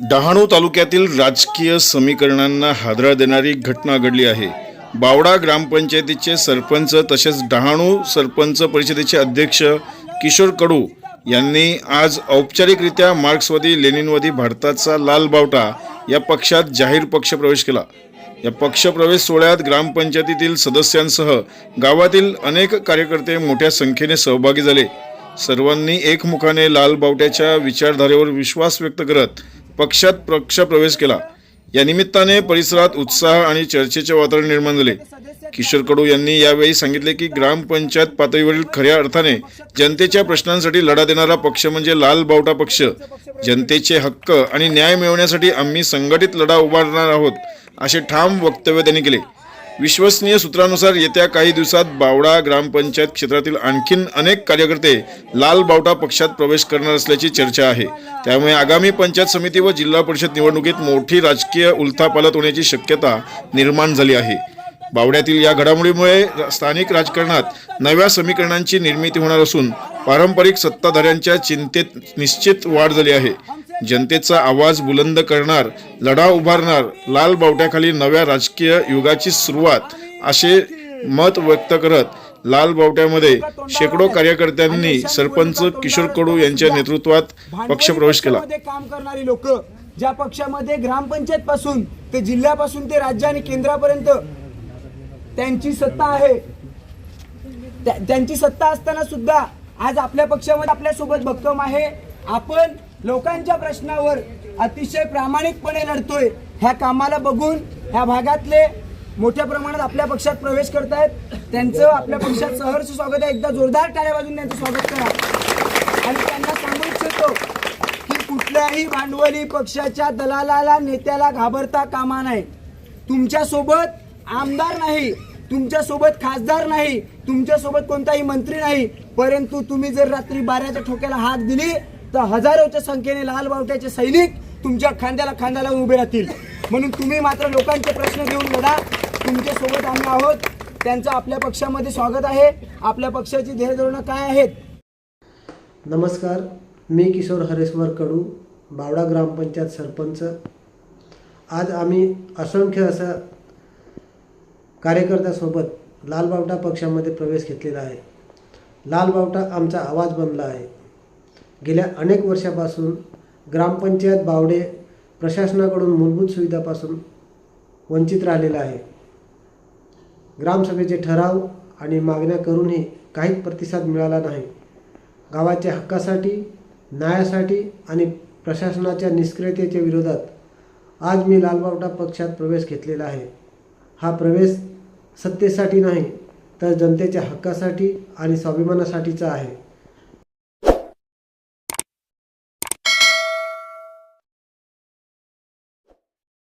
डहाणू तालुक्यातील राजकीय समीकरणांना हादरा देणारी घटना घडली आहे. बावडा ग्रामपंचायतीचे सरपंच तसेच डहाणू सरपंच परिषदेचे अध्यक्ष किशोर कडू यांनी आज औपचारिकरित्या मार्क्सवादी लेनिनवादी भारताचा लाल बावटा या पक्षात जाहीर पक्षप्रवेश केला. या पक्षप्रवेश सोहळ्यात ग्रामपंचायतीतील सदस्यांसह गावातील अनेक कार्यकर्ते मोठ्या संख्येने सहभागी झाले. सर्वांनी एकमुखाने लाल बावट्याच्या विचारधारेवर विश्वास व्यक्त करत पक्षात पक्षप्रवेश केला. या निमित्ताने परिसरात उत्साह आणि चर्चेचे वातावरण निर्माण झाले. किशोर कडू यांनी यावेळी सांगितले की ग्रामपंचायत पातळीवरील खऱ्या अर्थाने जनतेच्या प्रश्नांसाठी लढा देणारा पक्ष म्हणजे लाल बावटा पक्ष. जनतेचे हक्क आणि न्याय मिळवण्यासाठी आम्ही संघटित लढा उभारणार आहोत असे ठाम वक्तव्य त्यांनी केले. विश्वसनीय सूत्रानुसार येत्या काही दिवसात बावडा ग्रामपंचायत क्षेत्रातील आणखीन अनेक कार्यकर्ते लाल बावटा पक्षात प्रवेश करणार असल्याची चर्चा आहे. त्यामुळे आगामी पंचायत समिती व जिल्हा परिषद निवडणुकीत मोठी राजकीय उलथापालत होण्याची शक्यता निर्माण झाली आहे. बावड्यातील या घडामोडीमुळे स्थानिक राजकारणात नव्या समीकरणांची निर्मिती होणार असून पारंपरिक सत्ताधाऱ्यांच्या चिंतेत निश्चित वाढ झाली आहे. जनतेचा आवाज बुलंद करणार लढा उभारणार लाल बावट्याखाली नव्या राजकीय युगाची सुरुवात असे मत व्यक्त करत लाल बावट्यामध्ये शेकडो कार्यकर्त्यांनी सरपंच किशोर कडू यांच्या नेतृत्वात पक्षप्रवेश केला. काम करणारी लोक ज्या पक्षामध्ये ग्रामपंचायत पासून ते जिल्ह्यापासून ते राज्य आणि केंद्रापर्यंत त्यांची सत्ता आहे त्या- त्यांची सत्ता असताना सुद्धा आज आपल्या पक्षामध्ये आपल्यासोबत भक्कम आहे. आपण लोकांच्या प्रश्नावर अतिशय प्रामाणिकपणे लढतोय. ह्या कामाला बघून ह्या भागातले मोठ्या प्रमाणात आपल्या पक्षात प्रवेश करतायत. त्यांचं आपल्या पक्षात सहर्ष स्वागत आहे. एकदा जोरदार टाळ्या वाजून त्यांचं स्वागत करा. आणि त्यांना सांगू इच्छितो की कुठल्याही भांडवली पक्षाच्या दलालाला नेत्याला घाबरता कामा नाही तुमच्यासोबत आमदार नाही तुमच्यासोबत खासदार नाही तुमच्यासोबत कोणताही मंत्री नाही परंतु तुम्ही जर रात्री बाऱ्याच्या ठोक्याला हात दिली तर हजारोच्या संख्येने लाल बावट्याचे सैनिक तुमच्या खांद्याला खांद्याला उभे राहतील. म्हणून तुम्ही मात्र लोकांचे प्रश्न घेऊन लढा. तुमच्यासोबत आम्ही आहोत. त्यांचं आपल्या पक्षामध्ये स्वागत आहे. आपल्या पक्षाची ध्येय काय आहेत? नमस्कार. मी किशोर हरेश्वर कडू बावडा ग्रामपंचायत सरपंच. आज आम्ही असंख्य असं कार्यकर्त्यासोबत लाल बावटा पक्षामध्ये प्रवेश घेतलेला आहे. लाल बावटा आमचा आवाज बनला आहे. गेल्या अनेक वर्षापासून ग्रामपंचायत बावडे प्रशासनाकडून मूलभूत सुविधापासून वंचित राहिलेला आहे. ग्रामसभेचे ठराव आणि मागण्या करूनही काहीच प्रतिसाद मिळाला नाही. गावाच्या हक्कासाठी न्यायासाठी आणि प्रशासनाच्या निष्क्रियतेच्या विरोधात आज मी लालबावटा पक्षात प्रवेश घेतलेला आहे. हा प्रवेश सत्तेसाठी नाही तर जनतेच्या हक्कासाठी आणि स्वाभिमानासाठीचा आहे.